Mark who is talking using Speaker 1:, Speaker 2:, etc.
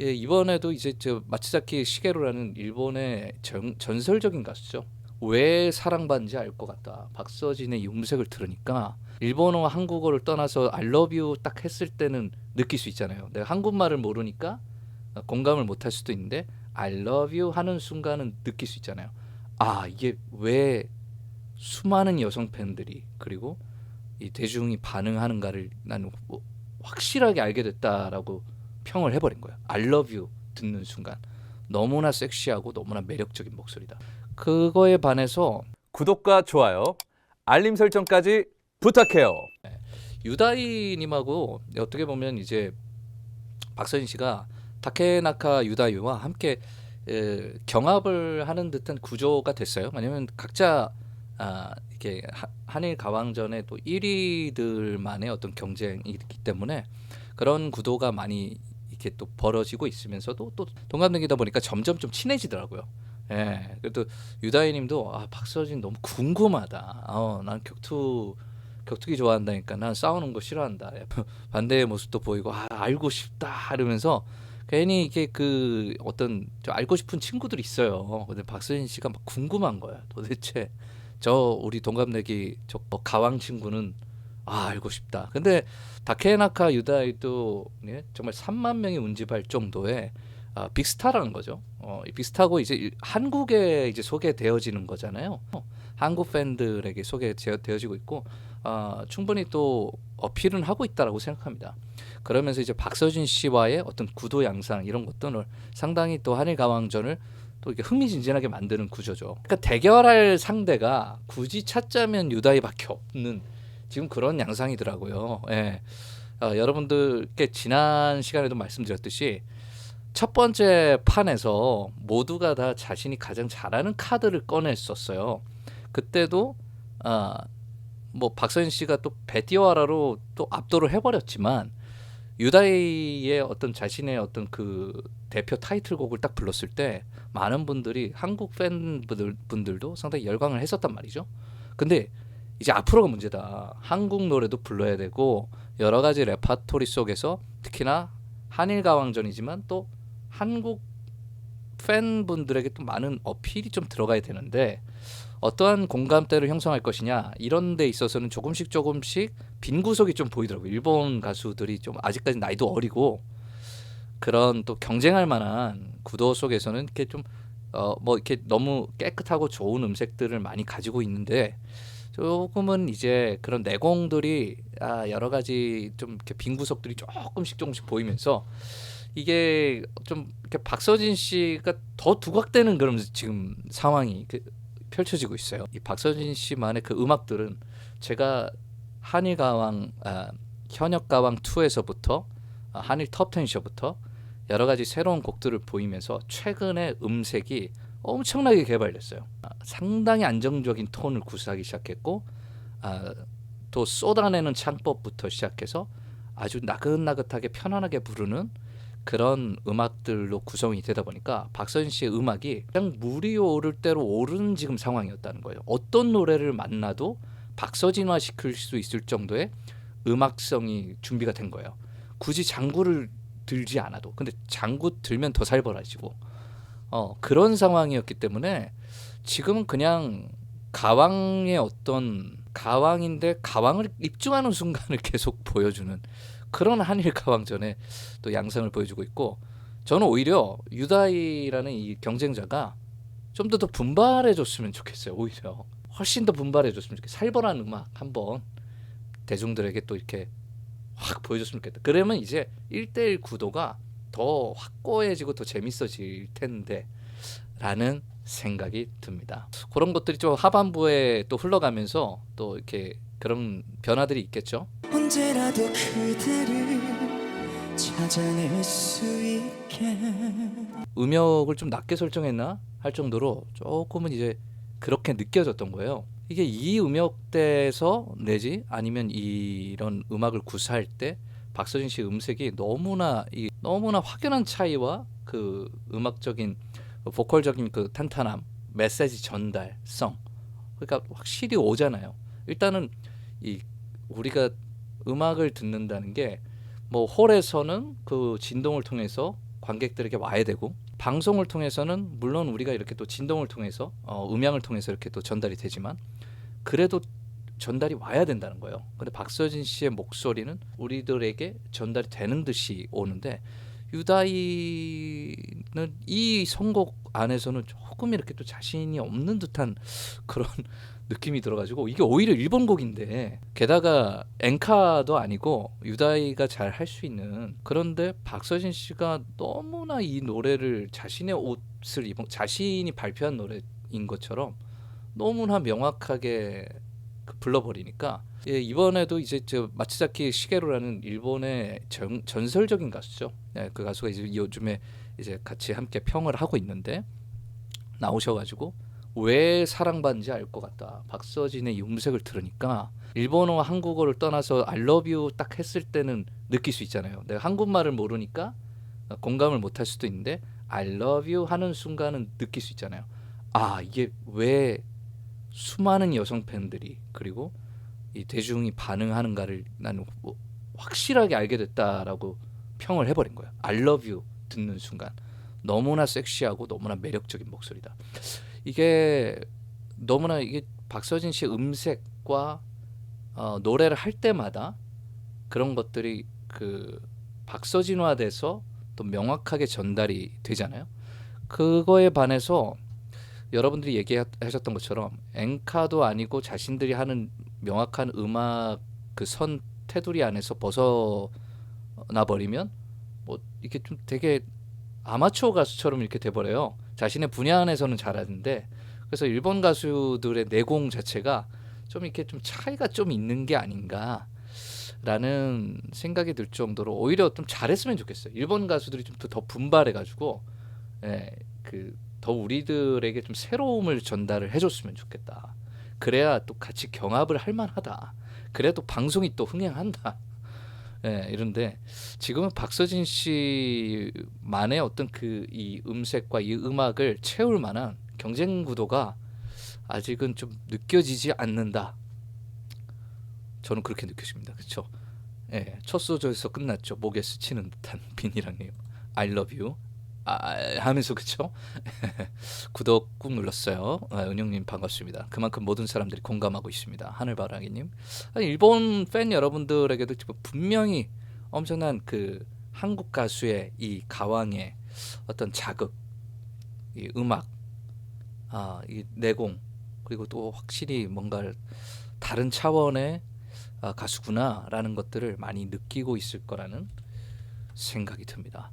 Speaker 1: 예, 이번에도 이제 저 마치자키 시게루라는 일본의 전, 전설적인 가수죠. 왜 사랑받는지 알 것 같다. 박서진의 이 음색을 들으니까 일본어와 한국어를 떠나서 you 딱 했을 때는 느낄 수 있잖아요. 내가 한국말을 모르니까 공감을 못 할 수도 있는데 you 하는 순간은 느낄 수 있잖아요. 아, 이게 왜 수많은 여성 팬들이 그리고 이 대중이 반응하는가를 나는 뭐 확실하게 알게 됐다라고 평을 해버린 거야. I love you 듣는 순간 너무나 섹시하고 너무나 매력적인 목소리다. 그거에 반해서
Speaker 2: 구독과 좋아요, 알림 설정까지 부탁해요.
Speaker 1: 유다이님하고 어떻게 보면 이제 박서진 씨가 타케나카 유다이와 함께 에, 경합을 하는 듯한 구조가 됐어요. 왜냐면 각자 아, 이렇게 하- 한일 가왕전의 또 1위들만의 어떤 경쟁이 있기 때문에 그런 구도가 많이 이렇게 또 벌어지고 있으면서도 또 동갑내기다 보니까 점점 좀 친해지더라고요. 예, 그래도 유다이님도 아 박서진 너무 궁금하다. 어, 난 격투 격투기 좋아한다니까 난 싸우는 거 싫어한다. 반대의 모습도 보이고 아 알고 싶다 이러면서 괜히 이게 그 어떤 좀 알고 싶은 친구들이 있어요. 근데 박서진 씨가 막 궁금한 거야. 도대체 저 우리 동갑내기 저 가왕 친구는 아 알고 싶다. 근데 다케나카 유다이도 예, 정말 3만 명이 운집할 정도의 아, 빅스타라는 거죠. 어, 이 빅스타고 이제 일- 한국에 이제 소개되어지는 거잖아요. 어, 한국 팬들에게 소개되어지고 있고 아, 충분히 또 어필은 하고 있다라고 생각합니다. 그러면서 이제 박서진 씨와의 어떤 구도 양상 이런 것들을 상당히 또 한일 가왕전을 또 이렇게 흥미진진하게 만드는 구조죠. 그러니까 대결할 상대가 굳이 찾자면 유다이밖에 없는 지금 그런 양상이더라고요. 예. 어, 여러분들께 지난 시간에도 말씀드렸듯이 첫 번째 판에서 모두가 다 자신이 가장 잘하는 카드를 꺼냈었어요. 그때도 아, 뭐 박서진 씨가 또 베티오하라로 또 압도를 해버렸지만 유다이의 어떤 자신의 어떤 그 대표 타이틀곡을 딱 불렀을 때 많은 분들이 한국 팬분들 분들도 상당히 열광을 했었단 말이죠. 근데 이제 앞으로가 문제다. 한국 노래도 불러야 되고 여러 가지 레파토리 속에서 특히나 한일 가왕전이지만 또 한국 팬분들에게 또 많은 어필이 좀 들어가야 되는데 어떠한 공감대를 형성할 것이냐 이런 데 있어서는 조금씩 조금씩 빈 구석이 좀 보이더라고요. 일본 가수들이 좀 아직까지 나이도 어리고 그런 또 경쟁할 만한 구도 속에서는 이렇게 좀 어 뭐 이렇게 너무 깨끗하고 좋은 음색들을 많이 가지고 있는데 조금은 이제 그런 내공들이 아 여러 가지 좀 이렇게 빈 구석들이 조금씩 조금씩 보이면서 이게 좀 이렇게 박서진 씨가 더 두각되는 그런 지금 상황이 그 펼쳐지고 있어요. 이 박서진 씨만의 그 음악들은 제가 한일 가왕 아, 현역 가왕 2에서부터 아, 한일 톱 10쇼부터 여러 가지 새로운 곡들을 보이면서 최근에 음색이 엄청나게 개발됐어요. 아, 상당히 안정적인 톤을 구사하기 시작했고 아, 또 쏟아내는 창법부터 시작해서 아주 나긋나긋하게 편안하게 부르는 그런 음악들로 구성이 되다 보니까 박서진 씨의 음악이 그냥 물이 오를 대로 오르는 지금 상황이었다는 거예요. 어떤 노래를 만나도 박서진화 시킬 수 있을 정도의 음악성이 준비가 된 거예요. 굳이 장구를 들지 않아도 근데 장구 들면 더 살벌해지고 어 그런 상황이었기 때문에 지금은 그냥 가왕의 어떤 가왕인데 가왕을 입증하는 순간을 계속 보여주는 그런 한일 가왕전의 또 양상을 보여주고 있고 저는 오히려 유다이라는 이 경쟁자가 좀 더 더 분발해 줬으면 좋겠어요. 오히려 훨씬 더 분발해 줬으면 좋겠어요. 살벌한 음악 한번 대중들에게 또 이렇게 확 보여줬으면 좋겠다. 그러면 이제 1대1 구도가 더 확고해지고 더 재밌어질 텐데 라는 생각이 듭니다. 그런 것들이 좀 하반부에 또 흘러가면서 또 이렇게 그런 변화들이 있겠죠.
Speaker 3: 언제라도 그대를 찾아낼 수 있게
Speaker 1: 음역을 좀 낮게 설정했나 할 정도로 조금은 이제 그렇게 느껴졌던 거예요. 이게 이 음역대에서 내지 아니면 이런 음악을 구사할 때 박서진 씨 음색이 너무나 이 너무나 확연한 차이와 그 음악적인 보컬적인 그 탄탄함, 메시지 전달성 그러니까 확실히 오잖아요. 일단은 이 우리가 음악을 듣는다는 게 뭐 홀에서는 그 진동을 통해서 관객들에게 와야 되고 방송을 통해서는 물론 우리가 이렇게 또 진동을 통해서 어, 음향을 통해서 이렇게 또 전달이 되지만 그래도 전달이 와야 된다는 거예요. 근데 박서진 씨의 목소리는 우리들에게 전달이 되는 듯이 오는데 유다이는 이 선곡 안에서는 조금 이렇게 또 자신이 없는 듯한 그런 느낌이 들어가지고 이게 오히려 일본 곡인데 게다가 엔카도 아니고 유다이가 잘 할 수 있는 그런데 박서진 씨가 너무나 이 노래를 자신의 옷을 입은 자신이 발표한 노래인 것처럼 너무나 명확하게 그 불러버리니까 예, 이번에도 이제 저 마츠자키 시게로라는 일본의 전, 전설적인 가수죠. 네, 그 가수가 이제 요즘에 이제 같이 함께 평을 하고 있는데 나오셔가지고 왜 사랑받는지 알 것 같다. 박서진의 이 음색을 들으니까 일본어와 한국어를 떠나서 you 딱 했을 때는 느낄 수 있잖아요. 내가 한국말을 모르니까 공감을 못 할 수도 있는데 you 하는 순간은 느낄 수 있잖아요. 아 이게 왜 수많은 여성 팬들이 그리고 이 대중이 반응하는가를 나는 뭐 확실하게 알게 됐다라고 평을 해버린 거야. I love you 듣는 순간 너무나 섹시하고 너무나 매력적인 목소리다. 이게 너무나 이게 박서진 씨의 음색과 어, 노래를 할 때마다 그런 것들이 그 박서진화돼서 또 명확하게 전달이 되잖아요. 그거에 반해서 여러분들이 얘기하셨던 것처럼 엔카도 아니고 자신들이 하는 명확한 음악 그 선 테두리 안에서 벗어나 버리면 뭐 이게 좀 되게 아마추어 가수처럼 이렇게 돼버려요. 자신의 분야 안에서는 잘하는데 그래서 일본 가수들의 내공 자체가 좀 이렇게 좀 차이가 좀 있는 게 아닌가라는 생각이 들 정도로 오히려 좀 잘했으면 좋겠어요. 일본 가수들이 좀 더 분발해가지고 예, 그 더 우리들에게 좀 새로움을 전달을 해줬으면 좋겠다. 그래야 또 같이 경합을 할 만하다. 그래야 또 방송이 또 흥행한다. 예, 이런데 지금은 박서진 씨만의 어떤 그 이 음색과 이 음악을 채울 만한 경쟁 구도가 아직은 좀 느껴지지 않는다. 저는 그렇게 느껴집니다. 그렇죠? 예, 첫 소절에서 끝났죠. 목에 스치는 듯한 비니랑님. I love you. 아, 하면서 그쵸? 구독 꾹 눌렀어요. 아, 은영님 반갑습니다. 그만큼 모든 사람들이 공감하고 있습니다. 하늘바라기님. 아, 일본 팬 여러분들에게도 분명히 엄청난 그 한국 가수의 이 가왕의 어떤 자극, 이 음악, 아, 이 내공 그리고 또 확실히 뭔가 다른 차원의 아, 가수구나라는 것들을 많이 느끼고 있을 거라는 생각이 듭니다.